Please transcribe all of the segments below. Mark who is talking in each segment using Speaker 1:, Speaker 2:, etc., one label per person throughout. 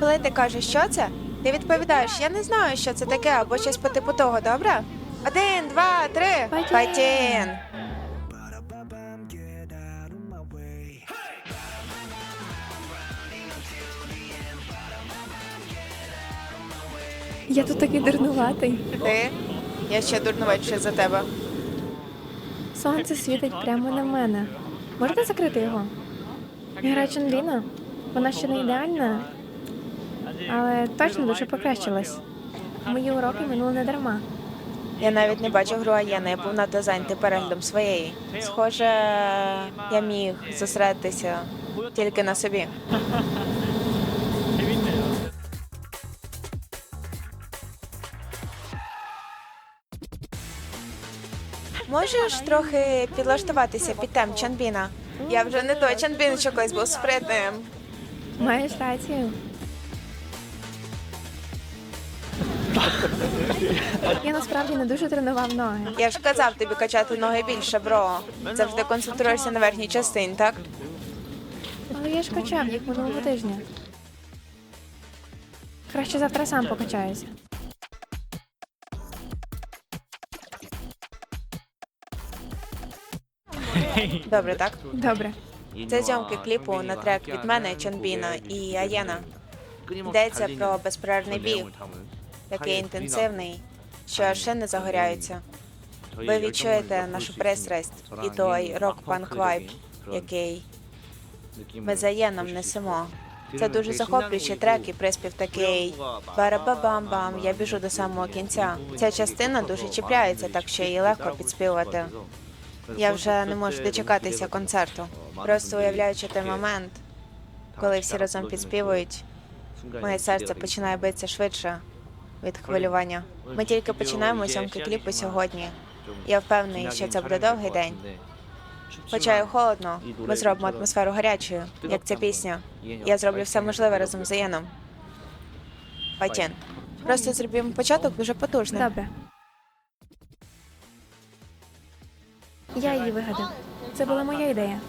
Speaker 1: Коли ти кажеш, що це, ти відповідаєш, я не знаю, що це таке, або щось по типу того, добре? Один, два, три.
Speaker 2: Файтін!
Speaker 1: Файтін!
Speaker 2: Я тут такий дурнуватий.
Speaker 1: Ти? Я ще дурнуватіше за тебе.
Speaker 2: Сонце світить прямо на мене. Можете закрити його? Гра Чунліна? Вона ще не ідеальна, але точно дуже покращилась. Мої уроки минули не дарма.
Speaker 1: Я навіть не бачу гру Аєна, я був надто зайнятий переглядом своєї. Схоже, я міг зосередитися тільки на собі. Можеш трохи підлаштуватися під тем Чанбіна? Я вже не той Чанбін, що колись був спритним.
Speaker 2: Маєш рацію. Я насправді не дуже тренував ноги.
Speaker 1: Я ж казав тобі качати ноги більше, бро. Завжди концентруєшся на верхній частині, так?
Speaker 2: Але я ж качав їх минулого тижня. Краще завтра сам покачаюся.
Speaker 1: Добре, так?
Speaker 2: Добре.
Speaker 1: Це зйомки кліпу на трек від мене, Чонбіна і Аєна.
Speaker 3: Йдеться про безперервний біг,
Speaker 1: Такий інтенсивний, що ще не загоряються. Ви відчуєте нашу пристрасть і той рок-панк вайб, який ми з Аєном несемо. Це дуже захоплюючий трек і приспів такий барабабам-бам, я біжу до самого кінця. Ця частина дуже чіпляється, так що її легко підспівати. Я вже не можу дочекатися концерту. Просто уявляючи той момент, коли всі разом підспівують, моє серце починає битися швидше від хвилювання. Ми тільки починаємо зйомки кліпу сьогодні. Я впевнений, що це буде довгий день. Хоча й холодно, ми зробимо атмосферу гарячою, як ця пісня. Я зроблю все можливе разом з Ієном. Файтін. Просто зробимо початок дуже потужним.
Speaker 2: Добре. Я її вигадав. Це була моя ідея.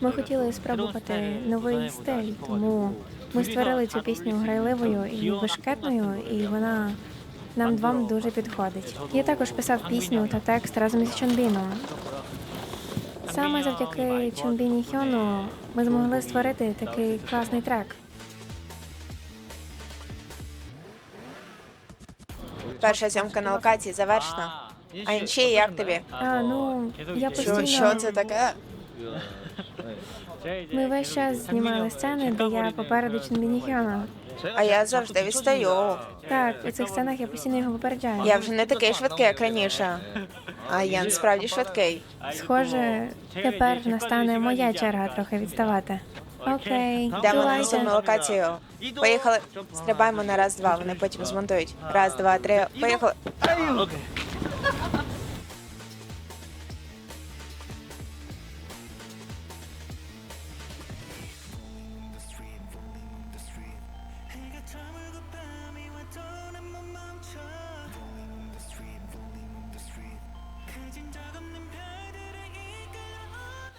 Speaker 2: Ми хотіли спробувати новий стиль, тому ми створили цю пісню грайливою і бешкетною, і вона нам двом дуже підходить. Я також писав пісню та текст разом із Чонбіном. Саме завдяки Чонбіні Хьону ми змогли створити такий класний трек.
Speaker 1: Перша зйомка на локації завершена. А інші як тобі?
Speaker 2: А, ну, я постійно...
Speaker 1: що це таке?
Speaker 2: Ми весь час знімали сцени, де я попереду Чонбіні Хьона.
Speaker 1: А я завжди відстаю.
Speaker 2: Так, у цих сценах я постійно його попереджаю.
Speaker 1: Я вже не такий швидкий, як раніше. А Ян справді швидкий.
Speaker 2: Схоже, тепер настане моя черга трохи відставати. Окей,
Speaker 1: Йдемо на наступну локацію. Поїхали. Стрибаємо на раз-два, вони потім змонтують. Раз, два, три. Поїхали.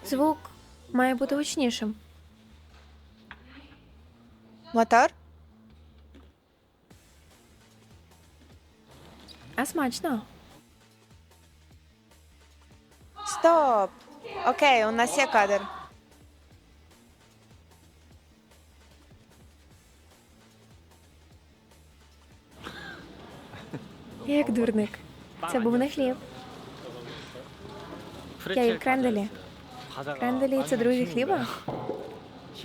Speaker 2: Звук має бути гучнішим.
Speaker 1: Мотор?
Speaker 2: А смачно.
Speaker 1: Стоп. Окей, у нас є кадр.
Speaker 2: Як дурник. Це був не хліб. Я їв кренделі. Кренделі це друзі хліба?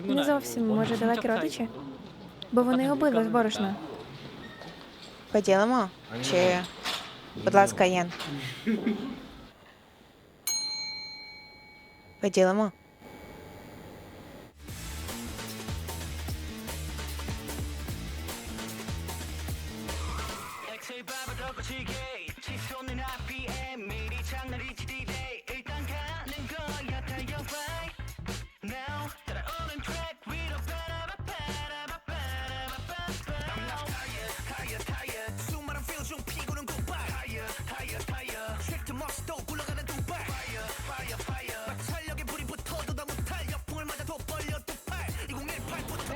Speaker 2: Не зовсім, може, далекі родичі? Бо вони обидва з борошна.
Speaker 1: Поділимо? Чи, будь ласка, Єн. Поділимо?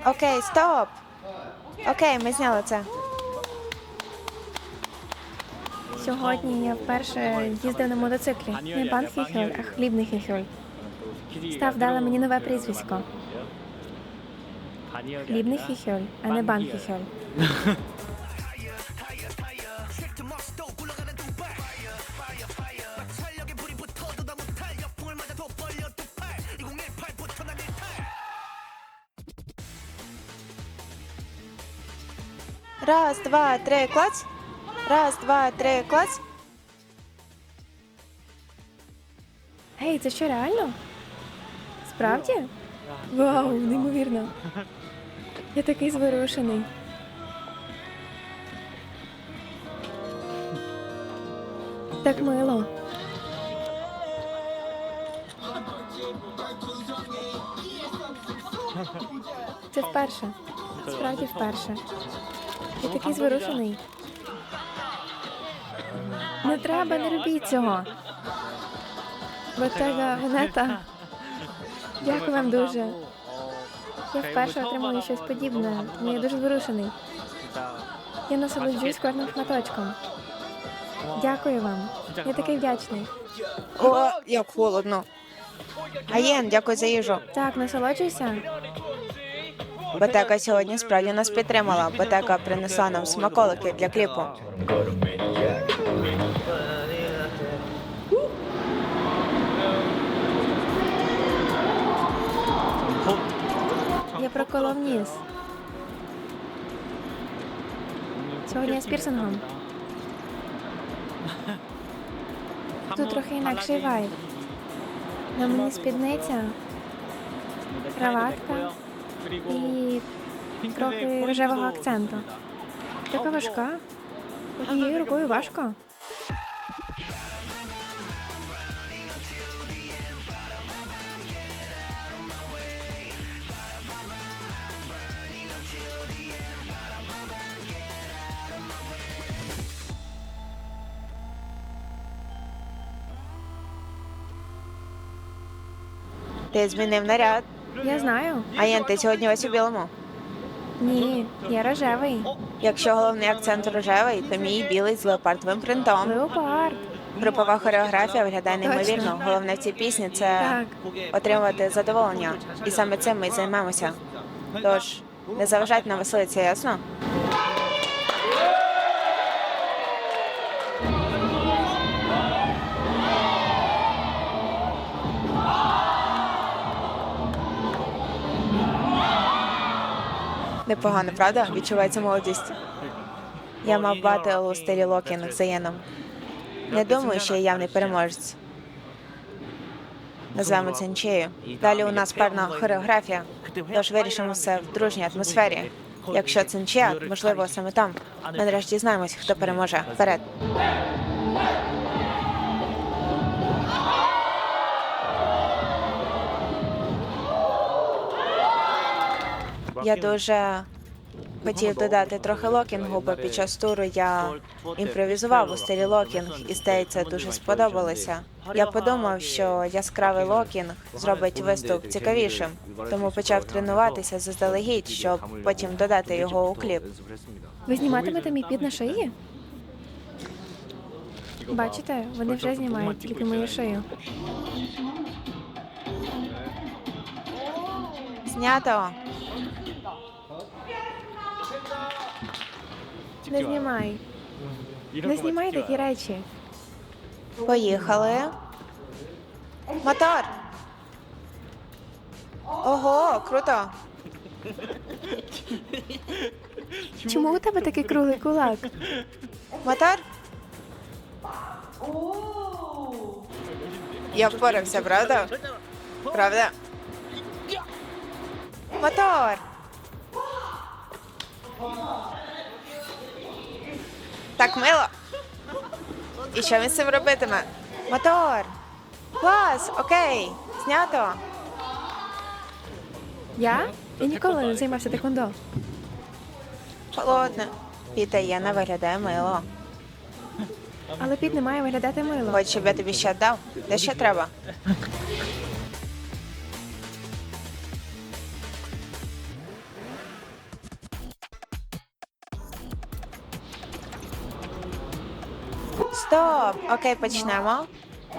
Speaker 1: Окей, стоп. Окей, ми зняли це.
Speaker 2: Сьогодні я вперше їздив на мотоциклі. Не пан Хіхель, а хлібний Хіхель. Став дала мені нове прізвисько. Хлібний Хіхель, а не бан Хіхель.
Speaker 1: Раз, два, три, клац. Раз, два, три, клац.
Speaker 2: Гей, це що реально? Справді? Вау, неймовірно. Я такий зворушений. Так мило. Це вперше. Справді вперше. Я такий зворушений. Не треба, не робіть цього. Ботега Венета. Дякую вам дуже. Я вперше отримую щось подібне, я дуже зворушений. Я насолоджуюсь кожним шматочком. Дякую вам. Я такий вдячний.
Speaker 1: О, як холодно. Аєн, дякую за їжу.
Speaker 2: Так, насолоджуйся.
Speaker 1: Ботека сьогодні справді нас підтримала. Ботека принесла нам смаколики для кліпу.
Speaker 2: Я проколов ніс. Сьогодні я з пірсингом. Тут трохи інакший вайб. На мені спідниця, краватка і трохи рожевого акценту. Така важка. Однією рукою важко.
Speaker 1: Ти змінив наряд.
Speaker 2: Я знаю.
Speaker 1: Аєн, ти сьогодні ось у білому.
Speaker 2: Ні, я рожевий.
Speaker 1: Якщо головний акцент рожевий, то мій білий з леопардовим принтом.
Speaker 2: Леопард.
Speaker 1: Групова хореографія виглядає неймовірно. Головне в цій пісні це
Speaker 2: Так.
Speaker 1: отримувати задоволення. І саме цим ми й займемося. Тож, не заважайте нам веселитися, ясно? Непогано, правда? Відчувається молодість. Я мав батл у стилі локінг з Аєном. Не думаю, що я явний переможець. Назвемо це нічею. Далі у нас певна хореографія, тож вирішимо все в дружній атмосфері. Якщо це нічия, можливо, саме там. Ми нарешті дізнаємось, хто переможе. Вперед. Я дуже хотів додати трохи локінгу, бо під час туру я імпровізував у стилі локінг, і стей це дуже сподобалося. Я подумав, що яскравий локінг зробить виступ цікавішим, тому почав тренуватися заздалегідь, щоб потім додати його у кліп.
Speaker 2: Ви зніматимете мій під на шиї? Бачите, вони вже знімають тільки мою шию.
Speaker 1: Знято.
Speaker 2: Не знімай. Не знімай такі речі.
Speaker 1: Поїхали. Мотор. Ого, круто.
Speaker 2: Чому у тебе такий круглий кулак?
Speaker 1: Мотор? Я впорався, правда? Правда? Мотор! Так мило. І що він з цим робитиме? Мотор! Клас! Окей! Знято!
Speaker 2: Я? Я ніколи не займався теквондо.
Speaker 1: Холодне. Піта Єна виглядає мило.
Speaker 2: Але під не має виглядати мило.
Speaker 1: Хоч щоб я тобі ще дав? Де ще треба? Стоп! Окей, почнемо.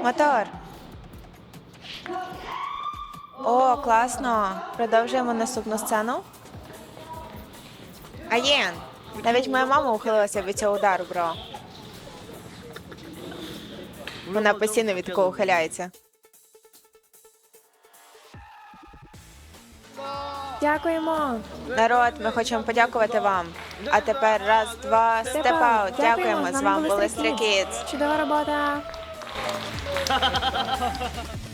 Speaker 1: Мотор. О, класно. Продовжуємо наступну сцену. Аєн! Навіть моя мама ухилилася від цього удару, бро. Вона постійно від такого ухиляється.
Speaker 2: Дякуємо.
Speaker 1: Народ, ми хочемо подякувати вам. А тепер раз, два, степ аут. Дякуємо. З вами були Стрікіц.
Speaker 2: Чудова робота.